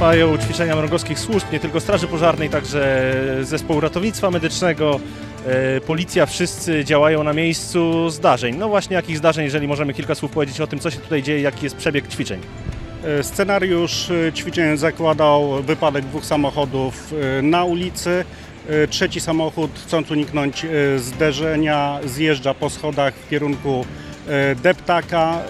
towarzyszają ćwiczenia mrągowskich służb, nie tylko Straży Pożarnej, także Zespołu Ratownictwa Medycznego, e, Policja, wszyscy działają na miejscu zdarzeń. No właśnie jakich zdarzeń, jeżeli możemy kilka słów powiedzieć o tym, co się tutaj dzieje, jaki jest przebieg ćwiczeń. E, Scenariusz e, ćwiczeń zakładał wypadek dwóch samochodów na ulicy. Trzeci samochód, chcąc uniknąć zderzenia, zjeżdża po schodach w kierunku deptaka e,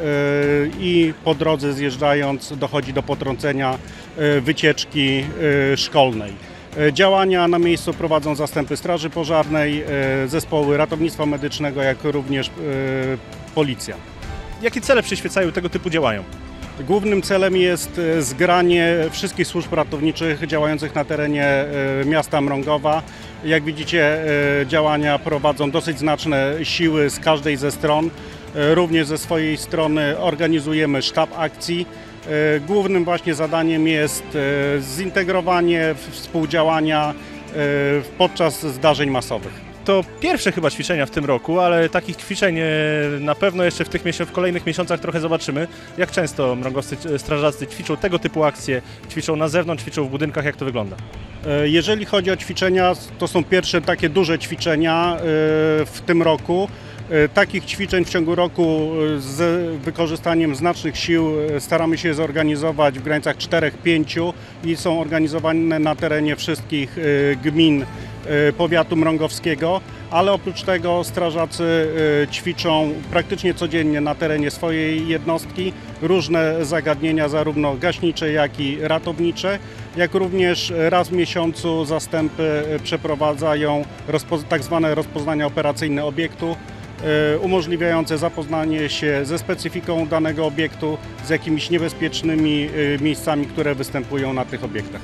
i po drodze zjeżdżając dochodzi do potrącenia e, wycieczki e, szkolnej. E, Działania na miejscu prowadzą zastępy Straży Pożarnej, e, zespoły ratownictwa medycznego, jak również e, policja. Jakie cele przyświecają tego typu działaniom? Głównym celem jest e, zgranie wszystkich służb ratowniczych działających na terenie e, miasta Mrągowa. Jak widzicie, e, działania prowadzą dosyć znaczne siły z każdej ze stron. E, Również ze swojej strony organizujemy sztab akcji. E, Głównym właśnie zadaniem jest e, zintegrowanie współdziałania podczas zdarzeń masowych. To pierwsze chyba ćwiczenia w tym roku, ale takich ćwiczeń na pewno jeszcze w tych w kolejnych miesiącach trochę zobaczymy. Jak często mrągowscy strażacy ćwiczą tego typu akcje, ćwiczą na zewnątrz, ćwiczą w budynkach, jak to wygląda? Jeżeli chodzi o ćwiczenia, to są pierwsze takie duże ćwiczenia w tym roku. E, Takich ćwiczeń w ciągu roku e, z wykorzystaniem znacznych sił e, staramy się zorganizować w granicach 4-5 i są organizowane na terenie wszystkich gmin powiatu mrągowskiego, ale oprócz tego strażacy ćwiczą praktycznie codziennie na terenie swojej jednostki różne zagadnienia, zarówno gaśnicze, jak i ratownicze, jak również raz w miesiącu zastępy przeprowadzają rozpo- tak rozpoznania operacyjne obiektu, umożliwiające zapoznanie się ze specyfiką danego obiektu, z jakimiś niebezpiecznymi e, miejscami, które występują na tych obiektach.